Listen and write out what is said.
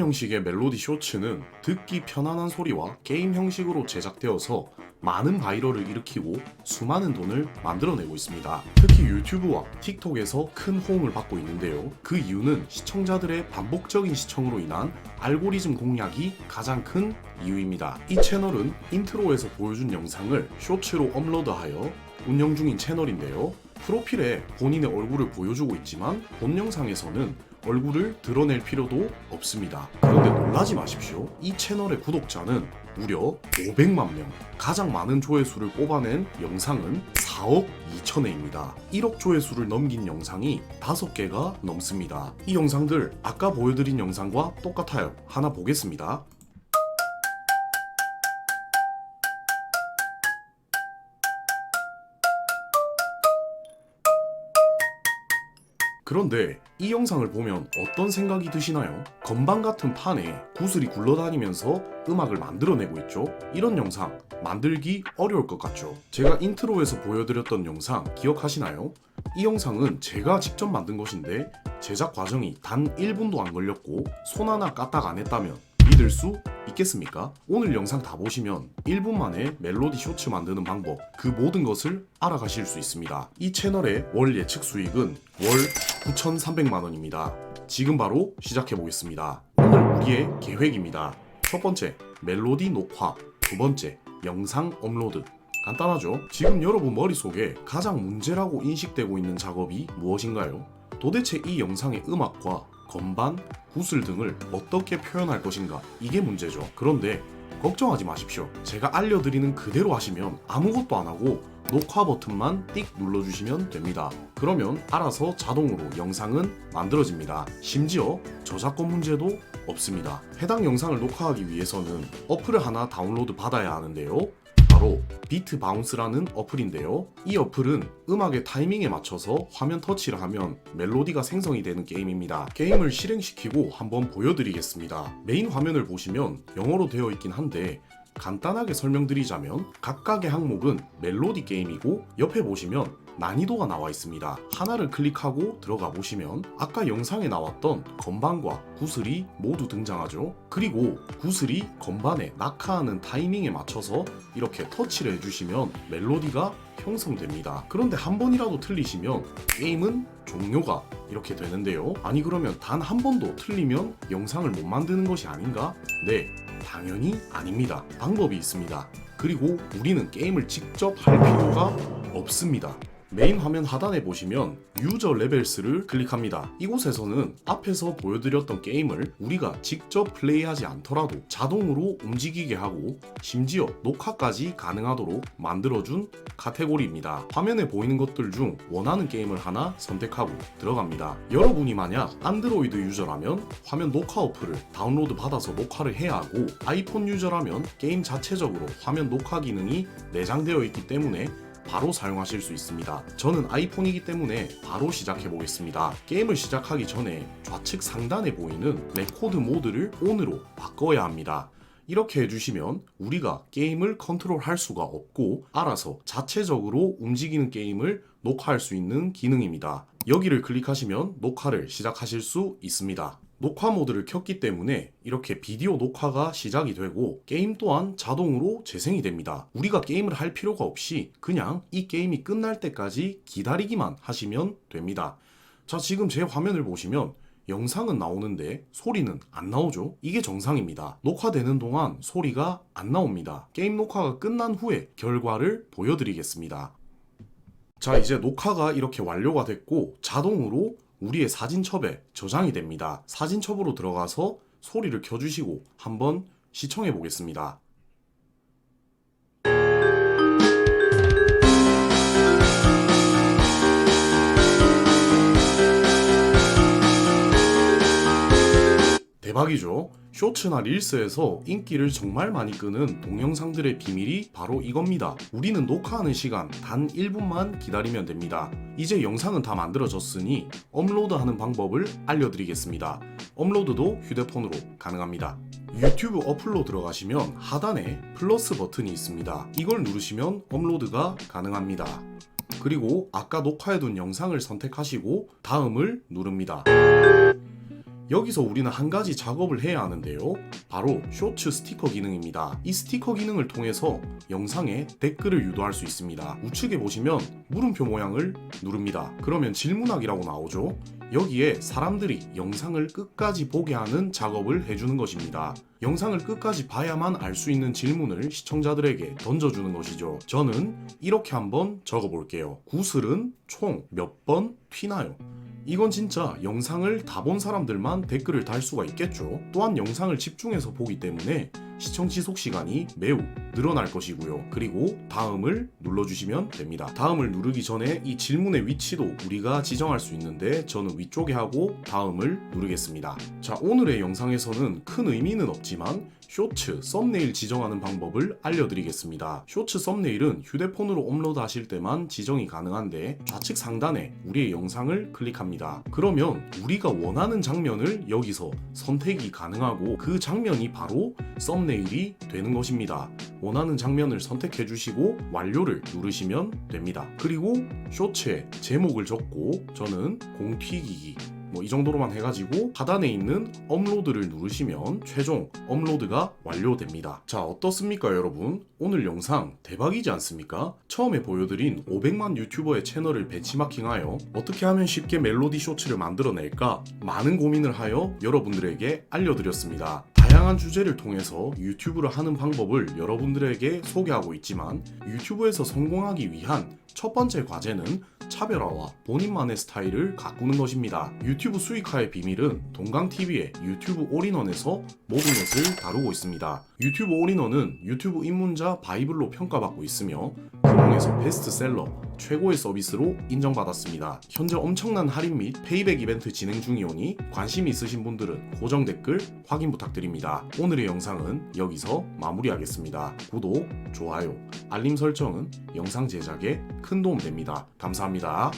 형식의 멜로디 쇼츠는 듣기 편안한 소리와 게임 형식으로 제작되어서 많은 바이럴을 일으키고 수많은 돈을 만들어내고 있습니다. 특히 유튜브와 틱톡에서 큰 호응을 받고 있는데요. 그 이유는 시청자들의 반복적인 시청으로 인한 알고리즘 공략이 가장 큰 이유입니다. 이 채널은 인트로에서 보여준 영상을 쇼츠로 업로드하여 운영 중인 채널인데요. 프로필에 본인의 얼굴을 보여주고 있지만 본 영상에서는 얼굴을 드러낼 필요도 없습니다. 그런데 놀라지 마십시오. 이 채널의 구독자는 무려 500만 명. 가장 많은 조회수를 뽑아낸 영상은 4억 2천회입니다. 1억 조회수를 넘긴 영상이 5개가 넘습니다. 이 영상들 아까 보여드린 영상과 똑같아요. 하나 보겠습니다. 그런데 이 영상을 보면 어떤 생각이 드시나요? 건반 같은 판에 구슬이 굴러다니면서 음악을 만들어내고 있죠? 이런 영상 만들기 어려울 것 같죠? 제가 인트로에서 보여드렸던 영상 기억하시나요? 이 영상은 제가 직접 만든 것인데 제작 과정이 단 1분도 안 걸렸고 손 하나 까딱 안 했다면 믿을 수 있겠습니까? 오늘 영상 다 보시면 1분 만에 멜로디 쇼츠 만드는 방법 그 모든 것을 알아가실 수 있습니다. 이 채널의 월 예측 수익은 월 9,300만 원입니다. 지금 바로 시작해 보겠습니다. 오늘 우리의 계획입니다. 첫 번째, 멜로디 녹화. 두 번째, 영상 업로드. 간단하죠? 지금 여러분 머릿속에 가장 문제라고 인식되고 있는 작업이 무엇인가요? 도대체 이 영상의 음악과 건반, 구슬 등을 어떻게 표현할 것인가? 이게 문제죠. 그런데 걱정하지 마십시오. 제가 알려드리는 그대로 하시면 아무것도 안 하고 녹화 버튼만 띡 눌러주시면 됩니다. 그러면 알아서 자동으로 영상은 만들어집니다. 심지어 저작권 문제도 없습니다. 해당 영상을 녹화하기 위해서는 어플을 하나 다운로드 받아야 하는데요. 바로 비트 바운스라는 어플인데요. 이 어플은 음악의 타이밍에 맞춰서 화면 터치를 하면 멜로디가 생성이 되는 게임입니다. 게임을 실행시키고 한번 보여드리겠습니다. 메인 화면을 보시면 영어로 되어 있긴 한데 간단하게 설명드리자면 각각의 항목은 멜로디 게임이고 옆에 보시면 난이도가 나와 있습니다. 하나를 클릭하고 들어가 보시면 아까 영상에 나왔던 건반과 구슬이 모두 등장하죠. 그리고 구슬이 건반에 낙하하는 타이밍에 맞춰서 이렇게 터치를 해주시면 멜로디가 형성됩니다. 그런데 한 번이라도 틀리시면 게임은 종료가 이렇게 되는데요. 아니 그러면 단 한 번도 틀리면 영상을 못 만드는 것이 아닌가? 네, 당연히 아닙니다. 방법이 있습니다. 그리고 우리는 게임을 직접 할 필요가 없습니다. 메인 화면 하단에 보시면 유저 레벨스를 클릭합니다. 이곳에서는 앞에서 보여드렸던 게임을 우리가 직접 플레이하지 않더라도 자동으로 움직이게 하고 심지어 녹화까지 가능하도록 만들어준 카테고리입니다. 화면에 보이는 것들 중 원하는 게임을 하나 선택하고 들어갑니다. 여러분이 만약 안드로이드 유저라면 화면 녹화 어플을 다운로드 받아서 녹화를 해야 하고 아이폰 유저라면 게임 자체적으로 화면 녹화 기능이 내장되어 있기 때문에 바로 사용하실 수 있습니다. 저는 아이폰이기 때문에 바로 시작해 보겠습니다. 게임을 시작하기 전에 좌측 상단에 보이는 레코드 모드를 ON으로 바꿔야 합니다. 이렇게 해주시면 우리가 게임을 컨트롤 할 수가 없고 알아서 자체적으로 움직이는 게임을 녹화할 수 있는 기능입니다. 여기를 클릭하시면 녹화를 시작하실 수 있습니다. 녹화 모드를 켰기 때문에 이렇게 비디오 녹화가 시작이 되고 게임 또한 자동으로 재생이 됩니다. 우리가 게임을 할 필요가 없이 그냥 이 게임이 끝날 때까지 기다리기만 하시면 됩니다. 자, 지금 제 화면을 보시면 영상은 나오는데 소리는 안 나오죠? 이게 정상입니다. 녹화되는 동안 소리가 안 나옵니다. 게임 녹화가 끝난 후에 결과를 보여드리겠습니다. 자, 이제 녹화가 이렇게 완료가 됐고 자동으로 우리의 사진첩에 저장이 됩니다. 사진첩으로 들어가서 소리를 켜주시고 한번 시청해 보겠습니다. 대박이죠. 쇼츠나 릴스에서 인기를 정말 많이 끄는 동영상들의 비밀이 바로 이겁니다. 우리는 녹화하는 시간 단 1분만 기다리면 됩니다. 이제 영상은 다 만들어졌으니 업로드하는 방법을 알려드리겠습니다. 업로드도 휴대폰으로 가능합니다. 유튜브 어플로 들어가시면 하단에 플러스 버튼이 있습니다. 이걸 누르시면 업로드가 가능합니다. 그리고 아까 녹화해둔 영상을 선택하시고 다음을 누릅니다. 여기서 우리는 한 가지 작업을 해야 하는데요. 바로 쇼츠 스티커 기능입니다. 이 스티커 기능을 통해서 영상에 댓글을 유도할 수 있습니다. 우측에 보시면 물음표 모양을 누릅니다. 그러면 질문하기라고 나오죠. 여기에 사람들이 영상을 끝까지 보게 하는 작업을 해주는 것입니다. 영상을 끝까지 봐야만 알 수 있는 질문을 시청자들에게 던져주는 것이죠. 저는 이렇게 한번 적어볼게요. 구슬은 총 몇 번 튀나요? 이건 진짜 영상을 다 본 사람들만 댓글을 달 수가 있겠죠. 또한 영상을 집중해서 보기 때문에 시청 지속 시간이 매우 늘어날 것이고요. 그리고 다음을 눌러주시면 됩니다. 다음을 누르기 전에 이 질문의 위치도 우리가 지정할 수 있는데 저는 위쪽에 하고 다음을 누르겠습니다. 자, 오늘의 영상에서는 큰 의미는 없지만 쇼츠 썸네일 지정하는 방법을 알려드리겠습니다. 쇼츠 썸네일은 휴대폰으로 업로드 하실 때만 지정이 가능한데 좌측 상단에 우리의 영상을 클릭합니다. 그러면 우리가 원하는 장면을 여기서 선택이 가능하고 그 장면이 바로 썸네일 이 되는 것입니다. 원하는 장면을 선택해 주시고 완료를 누르시면 됩니다. 그리고 쇼츠에 제목을 적고 저는 공튀기기 뭐 이 정도로만 해가지고 하단에 있는 업로드를 누르시면 최종 업로드가 완료됩니다. 자 어떻습니까 여러분? 오늘 영상 대박이지 않습니까? 처음에 보여드린 500만 유튜버의 채널을 벤치마킹하여 어떻게 하면 쉽게 멜로디 쇼츠를 만들어낼까 많은 고민을 하여 여러분들에게 알려드렸습니다. 다양한 주제를 통해서 유튜브를 하는 방법을 여러분들에게 소개하고 있지만 유튜브에서 성공하기 위한 첫 번째 과제는 차별화와 본인만의 스타일을 가꾸는 것입니다. 유튜브 수익화의 비밀은 동강TV의 유튜브 올인원에서 모든 것을 다루고 있습니다. 유튜브 올인원은 유튜브 입문자 바이블로 평가받고 있으며 그중에서 베스트셀러, 최고의 서비스로 인정받았습니다. 현재 엄청난 할인 및 페이백 이벤트 진행 중이오니 관심 있으신 분들은 고정 댓글 확인 부탁드립니다. 오늘의 영상은 여기서 마무리하겠습니다. 구독, 좋아요, 알림 설정은 영상 제작에 큰 도움 됩니다. 감사합니다.